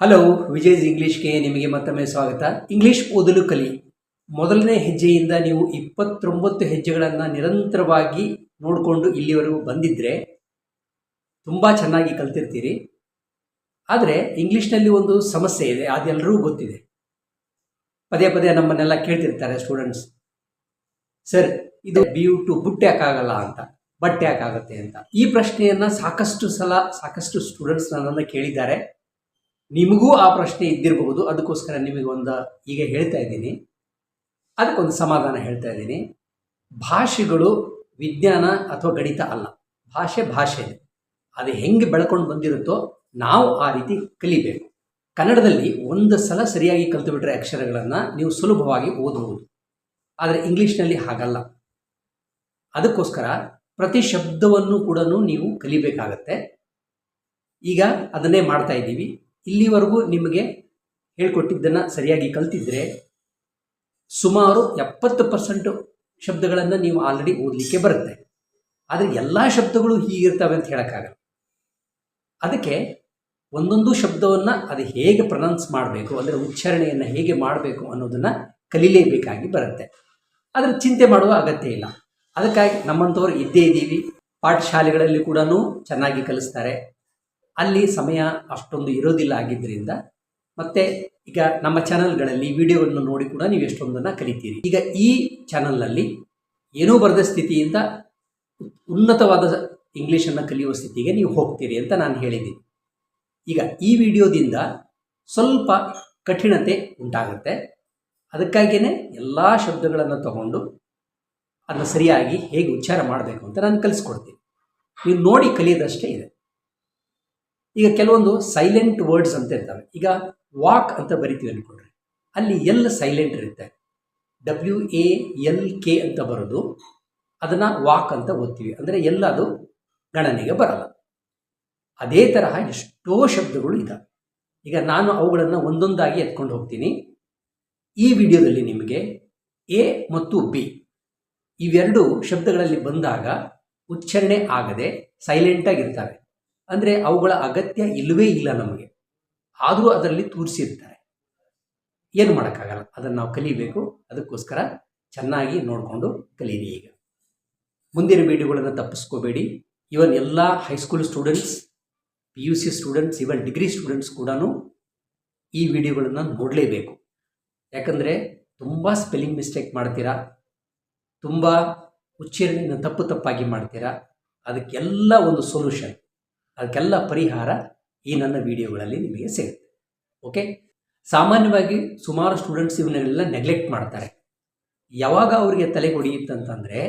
Hello Vijay's ಇಂಗ್ಲಿಷ್ಗೆ ನಿಮಗೆ ಮತ್ತೊಮ್ಮೆ ಸ್ವಾಗತ. ಇಂಗ್ಲಿಷ್ ಓದಲು ಕಲಿ. ಮೊದಲನೇ ಹೆಜ್ಜೆಯಿಂದ ನೀವು ಇಪ್ಪತ್ತೊಂಬತ್ತು ಹೆಜ್ಜೆಗಳನ್ನು ನಿರಂತರವಾಗಿ ನೋಡಿಕೊಂಡು ಇಲ್ಲಿವರೆಗೂ ಬಂದಿದ್ದರೆ ತುಂಬ ಚೆನ್ನಾಗಿ ಕಲ್ತಿರ್ತೀರಿ. ಆದರೆ ಇಂಗ್ಲೀಷ್ನಲ್ಲಿ ಒಂದು ಸಮಸ್ಯೆ ಇದೆ ಅದೆಲ್ಲರಿಗೂ ಗೊತ್ತಿದೆ. ಪದೇ ಪದೇ ನಮ್ಮನ್ನೆಲ್ಲ ಕೇಳ್ತಿರ್ತಾರೆ ಸ್ಟೂಡೆಂಟ್ಸ್ ಸರ್ ಇದು ಬಿ ಯು ಟು ಬುಟ್ ಯಾಕಾಗಲ್ಲ ಅಂತ ಬಟ್ ಯಾಕಾಗುತ್ತೆ ಅಂತ. ಈ ಪ್ರಶ್ನೆಯನ್ನು ಸಾಕಷ್ಟು ಸಲ ಸಾಕಷ್ಟು ಸ್ಟೂಡೆಂಟ್ಸ್ ನನ್ನನ್ನು ಕೇಳಿದ್ದಾರೆ. ನಿಮಗೂ ಆ ಪ್ರಶ್ನೆ ಇದ್ದಿರಬಹುದು. ಅದಕ್ಕೋಸ್ಕರ ನಿಮಗೆ ಒಂದು ಈಗ ಹೇಳ್ತಾ ಇದ್ದೀನಿ. ಅದಕ್ಕೊಂದು ಸಮಾಧಾನ ಹೇಳ್ತಾ ಇದ್ದೀನಿ. ಭಾಷೆಗಳು ವಿಜ್ಞಾನ ಅಥವಾ ಗಣಿತ ಅಲ್ಲ. ಭಾಷೆ ಭಾಷೆ ಅದು ಹೆಂಗೆ ಬೆಳ್ಕೊಂಡು ಬಂದಿರುತ್ತೋ ನಾವು ಆ ರೀತಿ ಕಲಿಬೇಕು. ಕನ್ನಡದಲ್ಲಿ ಒಂದು ಸಲ ಸರಿಯಾಗಿ ಕಲ್ತುಬಿಟ್ರೆ ಅಕ್ಷರಗಳನ್ನು ನೀವು ಸುಲಭವಾಗಿ ಓದಬಹುದು. ಆದರೆ ಇಂಗ್ಲೀಷ್ನಲ್ಲಿ ಹಾಗಲ್ಲ. ಅದಕ್ಕೋಸ್ಕರ ಪ್ರತಿ ಶಬ್ದವನ್ನು ಕೂಡ ನೀವು ಕಲಿಬೇಕಾಗತ್ತೆ. ಈಗ ಅದನ್ನೇ ಮಾಡ್ತಾ ಇದ್ದೀವಿ. ಇಲ್ಲಿವರೆಗೂ ನಿಮಗೆ ಹೇಳ್ಕೊಟ್ಟಿದ್ದನ್ನು ಸರಿಯಾಗಿ ಕಲ್ತಿದ್ರೆ ಸುಮಾರು ಎಪ್ಪತ್ತು ಪರ್ಸೆಂಟು ಶಬ್ದಗಳನ್ನು ನೀವು ಆಲ್ರೆಡಿ ಓದಲಿಕ್ಕೆ ಬರುತ್ತೆ. ಆದರೆ ಎಲ್ಲ ಶಬ್ದಗಳು ಹೀಗಿರ್ತವೆ ಅಂತ ಹೇಳೋಕ್ಕಾಗಲ್ಲ. ಅದಕ್ಕೆ ಒಂದೊಂದು ಶಬ್ದವನ್ನು ಅದು ಹೇಗೆ ಪ್ರನೌನ್ಸ್ ಮಾಡಬೇಕು, ಅಂದರೆ ಉಚ್ಚಾರಣೆಯನ್ನು ಹೇಗೆ ಮಾಡಬೇಕು ಅನ್ನೋದನ್ನು ಕಲೀಲೇಬೇಕಾಗಿ ಬರುತ್ತೆ. ಅದರ ಚಿಂತೆ ಮಾಡುವ ಅಗತ್ಯ ಇಲ್ಲ. ಅದಕ್ಕಾಗಿ ನಮ್ಮಂಥವ್ರು ಇದ್ದೇ ಇದ್ದೀವಿ. ಪಾಠಶಾಲೆಗಳಲ್ಲಿ ಕೂಡ ಚೆನ್ನಾಗಿ ಕಲಿಸ್ತಾರೆ. ಅಲ್ಲಿ ಸಮಯ ಅಷ್ಟೊಂದು ಇರೋದಿಲ್ಲ ಆಗಿದ್ದರಿಂದ ಮತ್ತೆ ಈಗ ನಮ್ಮ ಚಾನಲ್ಗಳಲ್ಲಿ ವಿಡಿಯೋವನ್ನು ನೋಡಿ ಕೂಡ ನೀವು ಎಷ್ಟೊಂದನ್ನು ಕಲಿತೀರಿ. ಈಗ ಈ ಚಾನಲ್ನಲ್ಲಿ ಏನೂ ಬರೆದ ಸ್ಥಿತಿಯಿಂದ ಉನ್ನತವಾದ ಇಂಗ್ಲೀಷನ್ನು ಕಲಿಯುವ ಸ್ಥಿತಿಗೆ ನೀವು ಹೋಗ್ತೀರಿ ಅಂತ ನಾನು ಹೇಳಿದ್ದೀನಿ. ಈಗ ಈ ವಿಡಿಯೋದಿಂದ ಸ್ವಲ್ಪ ಕಠಿಣತೆ ಉಂಟಾಗುತ್ತೆ. ಅದಕ್ಕಾಗಿಯೇ ಎಲ್ಲ ಶಬ್ದಗಳನ್ನು ತಗೊಂಡು ಅದನ್ನು ಸರಿಯಾಗಿ ಹೇಗೆ ಉಚ್ಚಾರ ಮಾಡಬೇಕು ಅಂತ ನಾನು ಕಲಿಸ್ಕೊಡ್ತೀನಿ. ನೀವು ನೋಡಿ ಕಲಿಯೋದಷ್ಟೇ ಇದೆ. ಈಗ ಕೆಲವೊಂದು ಸೈಲೆಂಟ್ ವರ್ಡ್ಸ್ ಅಂತ ಇರ್ತವೆ. ಈಗ ವಾಕ್ ಅಂತ ಬರಿತೀವಿ ಅನ್ಕೊಂಡ್ರೆ. ಅಲ್ಲಿ ಎಲ್ ಸೈಲೆಂಟ್ ಇರುತ್ತೆ. ಡಬ್ಲ್ಯೂ ಎ ಎಲ್ ಕೆ ಅಂತ ಬರೋದು. ಅದನ್ನು ವಾಕ್ ಅಂತ ಓದ್ತೀವಿ. ಅಂದರೆ ಎಲ್ಲ ಅದು ಗಣನೆಗೆ ಬರಲ್ಲ. ಅದೇ ತರಹ ಎಷ್ಟೋ ಶಬ್ದಗಳು ಇದ್ದಾವೆ ಈಗ ನಾನು ಅವುಗಳನ್ನು ಒಂದೊಂದಾಗಿ ಎತ್ಕೊಂಡು ಹೋಗ್ತೀನಿ. ಈ ವಿಡಿಯೋದಲ್ಲಿ ನಿಮಗೆ ಎ ಮತ್ತು ಬಿ ಇವೆರಡು ಶಬ್ದಗಳಲ್ಲಿ ಬಂದಾಗ ಉಚ್ಚಾರಣೆ ಆಗದೆ ಸೈಲೆಂಟಾಗಿರ್ತವೆ ಅಂದರೆ ಅವುಗಳ ಅಗತ್ಯ ಇಲ್ಲವೇ ಇಲ್ಲ ನಮಗೆ. ಆದರೂ ಅದರಲ್ಲಿ ತೋರಿಸಿರ್ತಾರೆ. ಏನು ಮಾಡೋಕ್ಕಾಗಲ್ಲ? ಅದನ್ನು ನಾವು ಕಲಿಬೇಕು. ಅದಕ್ಕೋಸ್ಕರ ಚೆನ್ನಾಗಿ ನೋಡಿಕೊಂಡು ಕಲೀರಿ ಈಗ. ಮುಂದಿನ ವಿಡಿಯೋಗಳನ್ನು ತಪ್ಪಿಸ್ಕೋಬೇಡಿ. ಇವನ್ ಎಲ್ಲ high school students P U C students even degree students ಕೂಡ ಈ ವಿಡಿಯೋಗಳನ್ನು ನೋಡಲೇಬೇಕು. ಯಾಕಂದರೆ ತುಂಬ ಸ್ಪೆಲ್ಲಿಂಗ್ ಮಿಸ್ಟೇಕ್ ಮಾಡ್ತೀರಾ? ತುಂಬ ಉಚ್ಚಾರಣೆಯನ್ನು ತಪ್ಪು ತಪ್ಪಾಗಿ ಮಾಡ್ತೀರಾ? ಅದಕ್ಕೆಲ್ಲ ಒಂದು ಸೊಲ್ಯೂಷನ್ ಅದಕ್ಕೆಲ್ಲ ಪರಿಹಾರ ಈ ನನ್ನ ವಿಡಿಯೋಗಳಲ್ಲಿ ನಿಮಗೆ ಸಿಗುತ್ತೆ. ಓಕೆ ಸಾಮಾನ್ಯವಾಗಿ ಸುಮಾರು ಸ್ಟೂಡೆಂಟ್ಸ್ ಇವನ್ನೆಲ್ಲ ನೆಗ್ಲೆಕ್ಟ್ ಮಾಡ್ತಾರೆ. ಯಾವಾಗ ಅವರಿಗೆ ತಲೆ ಹೊಡೆಯುತ್ತಂತಂದರೆ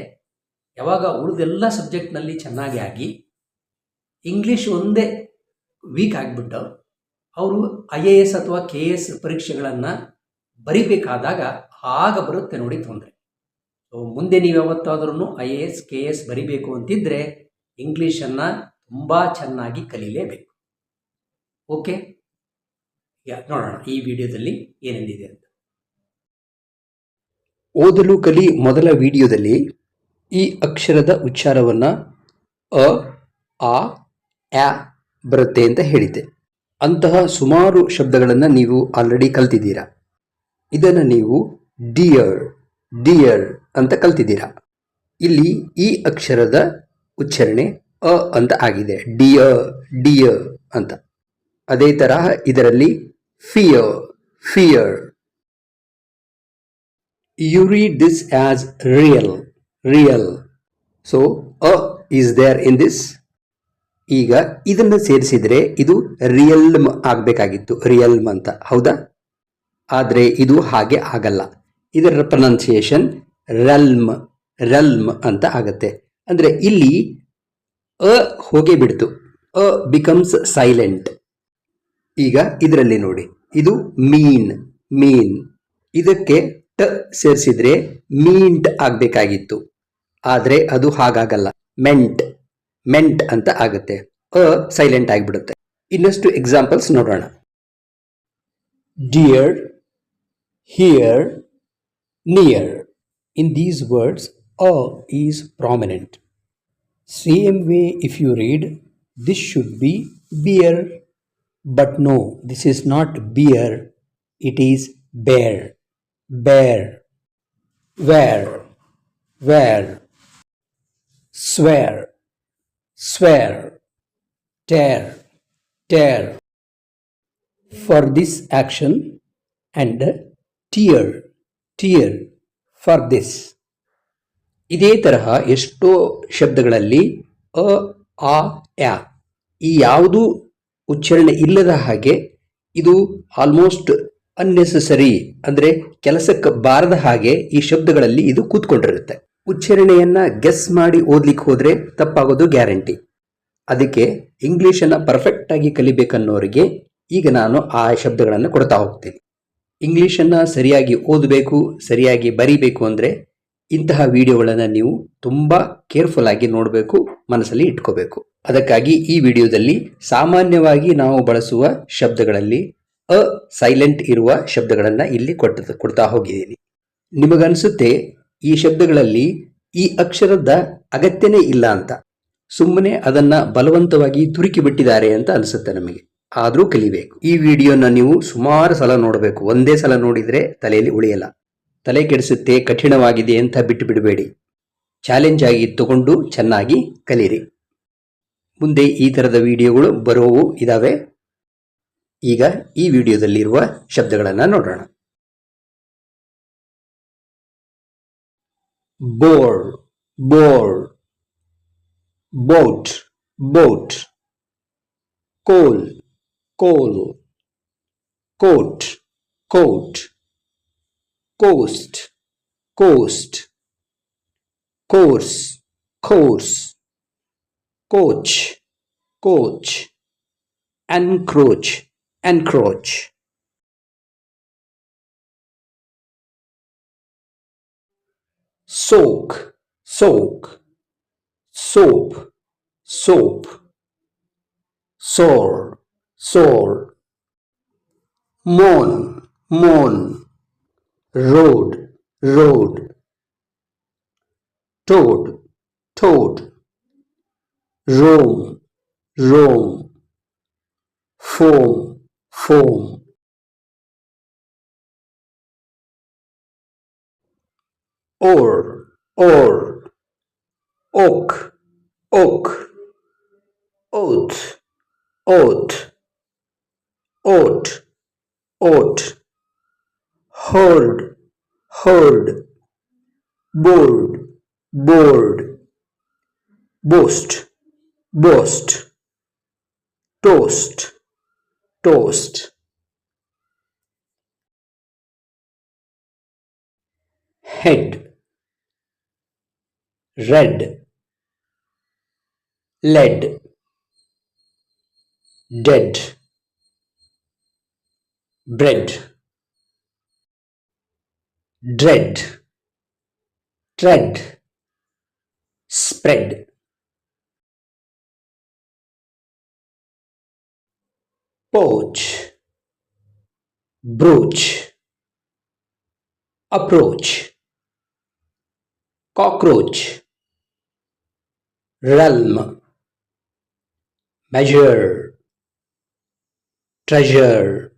ಯಾವಾಗ ಉಳಿದೆಲ್ಲ ಸಬ್ಜೆಕ್ಟ್ನಲ್ಲಿ ಚೆನ್ನಾಗಿ ಆಗಿ ಇಂಗ್ಲೀಷ್ ಒಂದೇ ವೀಕ್ ಆಗಿಬಿಟ್ಟು ಅವರು ಐ ಎ ಎಸ್ ಅಥವಾ ಕೆ ಎ ಎಸ್ ಪರೀಕ್ಷೆಗಳನ್ನು ಬರಿಬೇಕಾದಾಗ ಆಗ ಬರುತ್ತೆ ನೋಡಿ ತೊಂದರೆ. ಮುಂದೆ ನೀವು ಯಾವತ್ತಾದ್ರೂ I A S K A ಬರಿಬೇಕು ಅಂತಿದ್ದರೆ ಇಂಗ್ಲೀಷನ್ನು ತುಂಬ ಚೆನ್ನಾಗಿ ಕಲೀಲೇಬೇಕು ಓಕೆ ನೋಡೋಣ ಈ ವಿಡಿಯೋದಲ್ಲಿ ಏನೇನಿದೆ ಅಂತ. ಓದಲು ಕಲಿ ಮೊದಲ ವಿಡಿಯೋದಲ್ಲಿ ಈ ಅಕ್ಷರದ ಉಚ್ಚಾರವನ್ನು ಅ, ಆ ಆ ಬರುತ್ತೆ ಅಂತ ಹೇಳಿದ್ದೆ. ಅಂತಹ ಸುಮಾರು ಶಬ್ದಗಳನ್ನು ನೀವು ಆಲ್ರೆಡಿ ಕಲ್ತಿದ್ದೀರಾ. ಇದನ್ನು ನೀವು ಡಿಯರ್ ಡಿಯರ್ ಅಂತ ಕಲ್ತಿದ್ದೀರಾ. ಇಲ್ಲಿ ಈ ಅಕ್ಷರದ ಉಚ್ಚಾರಣೆ ಅ ಅಂತ ಆಗಿದೆ. ಡಿಯ ಡಿಯ ಅಂತ. ಅದೇ ತರಹ ಇದರಲ್ಲಿ fear fear. You read this as real real so a is there in this ಈಗ ಇದನ್ನು ಸೇರಿಸಿದರೆ ಇದು ರಿಯಲ್ಮ್ ಆಗಬೇಕಾಗಿತ್ತು. ರಿಯಲ್ಮ್ ಅಂತ. ಹೌದಾ? ಆದರೆ ಇದು ಹಾಗೆ ಆಗಲ್ಲ. ಇದರ ಪ್ರೊನೌನ್ಸಿಯೇಷನ್ ರಲ್ಮ್ ರಲ್ಮ್ ಅಂತ ಆಗತ್ತೆ. ಅಂದರೆ ಇಲ್ಲಿ ಅ ಹೋಗೇ ಬಿಡ್ತು. ಅ ಬಿಕಮ್ಸ್ ಸೈಲೆಂಟ್ ಈಗ ಇದರಲ್ಲಿ ನೋಡಿ. ಇದು ಮೀನ್ ಮೀನ್ ಇದಕ್ಕೆ ಟ ಸೇರಿಸಿದ್ರೆ ಮೀಂಟ್ ಆಗಬೇಕಾಗಿತ್ತು. ಆದರೆ ಅದು ಹಾಗಾಗಲ್ಲ. ಮೆಂಟ್ ಮೆಂಟ್ ಅಂತ ಆಗುತ್ತೆ. ಅ ಸೈಲೆಂಟ್ ಆಗಿಬಿಡುತ್ತೆ. ಇನ್ನಷ್ಟು ಎಕ್ಸಾಂಪಲ್ಸ್ ನೋಡೋಣ. Dear here near in these words a is prominent Same way, if you read, this should be beer. But no, this is not beer, it is bear. Bear. Where? Where? Swear. Swear. Tear. Tear. For this action and tear. Tear. For this. ಇದೇ ತರಹ ಎಷ್ಟೋ ಶಬ್ದಗಳಲ್ಲಿ ಅ, ಆ, ಯ. ಈ ಯಾವುದೂ ಉಚ್ಚಾರಣೆ ಇಲ್ಲದ ಹಾಗೆ ಇದು ಆಲ್ಮೋಸ್ಟ್ ಅನ್ನೆಸೆಸರಿ ಅಂದರೆ ಕೆಲಸಕ್ಕೆ ಬಾರದ ಹಾಗೆ ಈ ಶಬ್ದಗಳಲ್ಲಿ ಇದು ಕೂತ್ಕೊಂಡಿರುತ್ತೆ. ಉಚ್ಚಾರಣೆಯನ್ನ ಗೆಸ್ ಮಾಡಿ ಓದ್ಲಿಕ್ಕೆ ಹೋದರೆ ತಪ್ಪಾಗೋದು ಗ್ಯಾರಂಟಿ ಅದಕ್ಕೆ ಇಂಗ್ಲೀಷನ್ನು ಪರ್ಫೆಕ್ಟ್ ಆಗಿ ಕಲಿಬೇಕನ್ನೋರಿಗೆ ಈಗ ನಾನು ಆ ಶಬ್ದಗಳನ್ನು ಕೊಡ್ತಾ ಹೋಗ್ತೀನಿ. ಇಂಗ್ಲಿಷನ್ನು ಸರಿಯಾಗಿ ಓದಬೇಕು, ಸರಿಯಾಗಿ ಬರಿಬೇಕು ಅಂದರೆ ಇಂತಹ ವಿಡಿಯೋಗಳನ್ನು ನೀವು ತುಂಬ ಕೇರ್ಫುಲ್ ಆಗಿ ನೋಡಬೇಕು, ಮನಸ್ಸಲ್ಲಿ ಇಟ್ಕೋಬೇಕು. ಅದಕ್ಕಾಗಿ ಈ ವಿಡಿಯೋದಲ್ಲಿ ಸಾಮಾನ್ಯವಾಗಿ ನಾವು ಬಳಸುವ ಶಬ್ದಗಳಲ್ಲಿ ಅ ಸೈಲೆಂಟ್ ಇರುವ ಶಬ್ದಗಳನ್ನು ಇಲ್ಲಿ ಕೊಟ್ಟ ಕೊಡ್ತಾ ಹೋಗಿದ್ದೀನಿ. ನಿಮಗನ್ಸುತ್ತೆ, ಈ ಶಬ್ದಗಳಲ್ಲಿ ಈ ಅಕ್ಷರದ ಅಗತ್ಯನೇ ಇಲ್ಲ ಅಂತ. ಸುಮ್ಮನೆ ಅದನ್ನ ಬಲವಂತವಾಗಿ ತುರುಕಿ ಬಿಟ್ಟಿದ್ದಾರೆ ಅಂತ ಅನಿಸುತ್ತೆ ನಮಗೆ. ಆದರೂ ಕಲಿಬೇಕು. ಈ ವಿಡಿಯೋನ ನೀವು ಸುಮಾರು ಸಲ ನೋಡಬೇಕು. ಒಂದೇ ಸಲ ನೋಡಿದರೆ ತಲೆಯಲ್ಲಿ ಉಳಿಯಲ್ಲ. ತಲೆ ಕೆಡಿಸುತ್ತೆ, ಕಠಿಣವಾಗಿದೆ ಅಂತ ಬಿಟ್ಟು ಬಿಡಬೇಡಿ. ಚಾಲೆಂಜ್ ಆಗಿ ತಗೊಂಡು ಚೆನ್ನಾಗಿ ಕಲೀರಿ. ಮುಂದೆ ಈ ಥರದ ವಿಡಿಯೋಗಳು ಬರೋವು ಇದಾವೆ. ಈಗ ಈ ವಿಡಿಯೋದಲ್ಲಿರುವ ಶಬ್ದಗಳನ್ನು ನೋಡೋಣ. Bore bore boat boat, coal coal, coat coat. Coast, coast, course, course, coach, coach, encroach, encroach. Soak, soak, soap, soap, sore, sore, moan, moan road, road, toad, toad, roam, roam, foam, foam. Or, or, oak, oak, oat, oat, oat, oat herd, herd, board, board, boast, boast, toast, toast. Head, red, lead, dead, bread dread, tread, spread. Poach, brooch, approach, cockroach, realm, measure, treasure,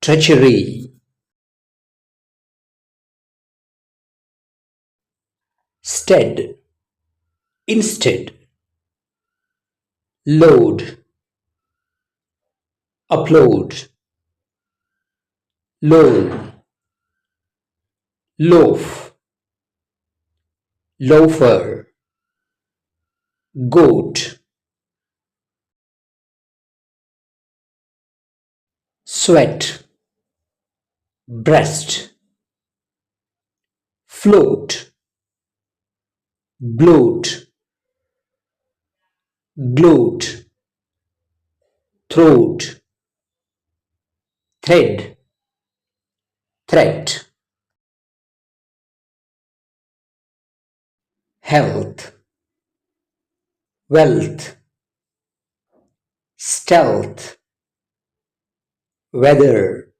treachery. Stead, instead, load, upload, loan, loaf, loafer, goat, sweat, breast, float bloat, gloat, throat, thread, threat, health, wealth, stealth, weather,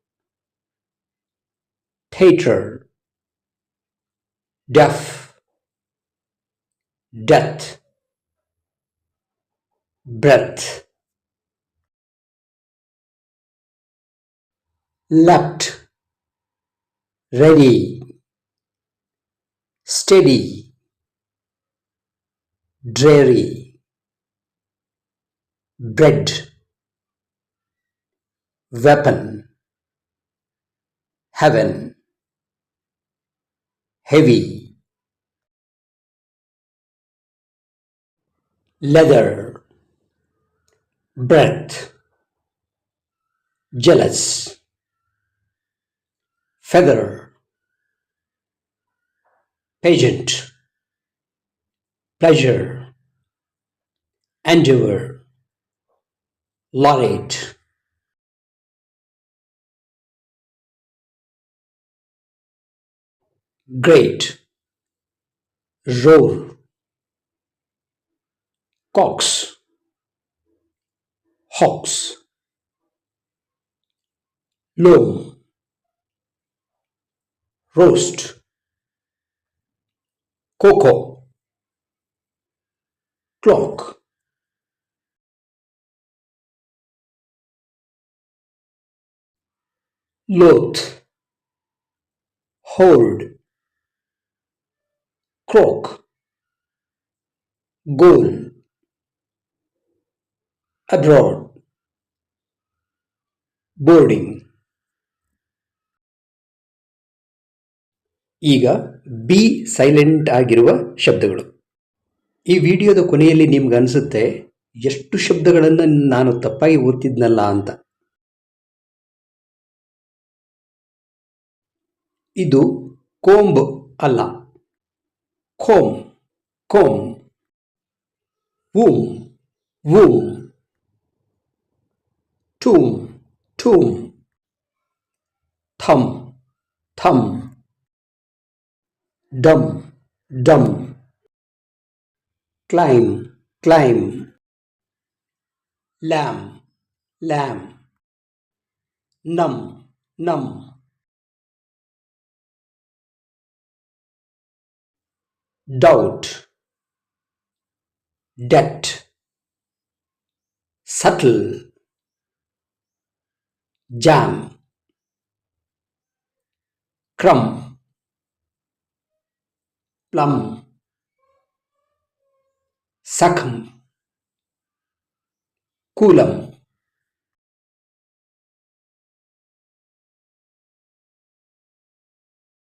theatre, deaf death, breath, leapt, ready, steady, dreary, bread, weapon, heaven, heavy, leather, breath, jealous, feather, pageant, pleasure, endeavor, laureate. Great, roar, cox, hawks, loam, roast, cocoa, clock. Loath, hold, croak, goal, abroad, boarding ಈಗ B silent ಆಗಿರುವ ಶಬ್ದಗಳು. ಈ ವಿಡಿಯೋದ ಕೊನೆಯಲ್ಲಿ ನಿಮ್ಗೆ ಅನಿಸುತ್ತೆ ಎಷ್ಟು ಶಬ್ದಗಳನ್ನು ನಾನು ತಪ್ಪಾಗಿ ಓದ್ತಿದ್ನಲ್ಲ ಅಂತ. ಇದು ಕೋಂಬ್ ಅಲ್ಲ. Comb comb womb womb tomb, tomb. Thumb, thumb. Dumb, dumb. Climb, climb. Lamb, lamb. Numb, numb. Doubt, debt. Subtle, jam, crumb, plum, succumb, coulomb.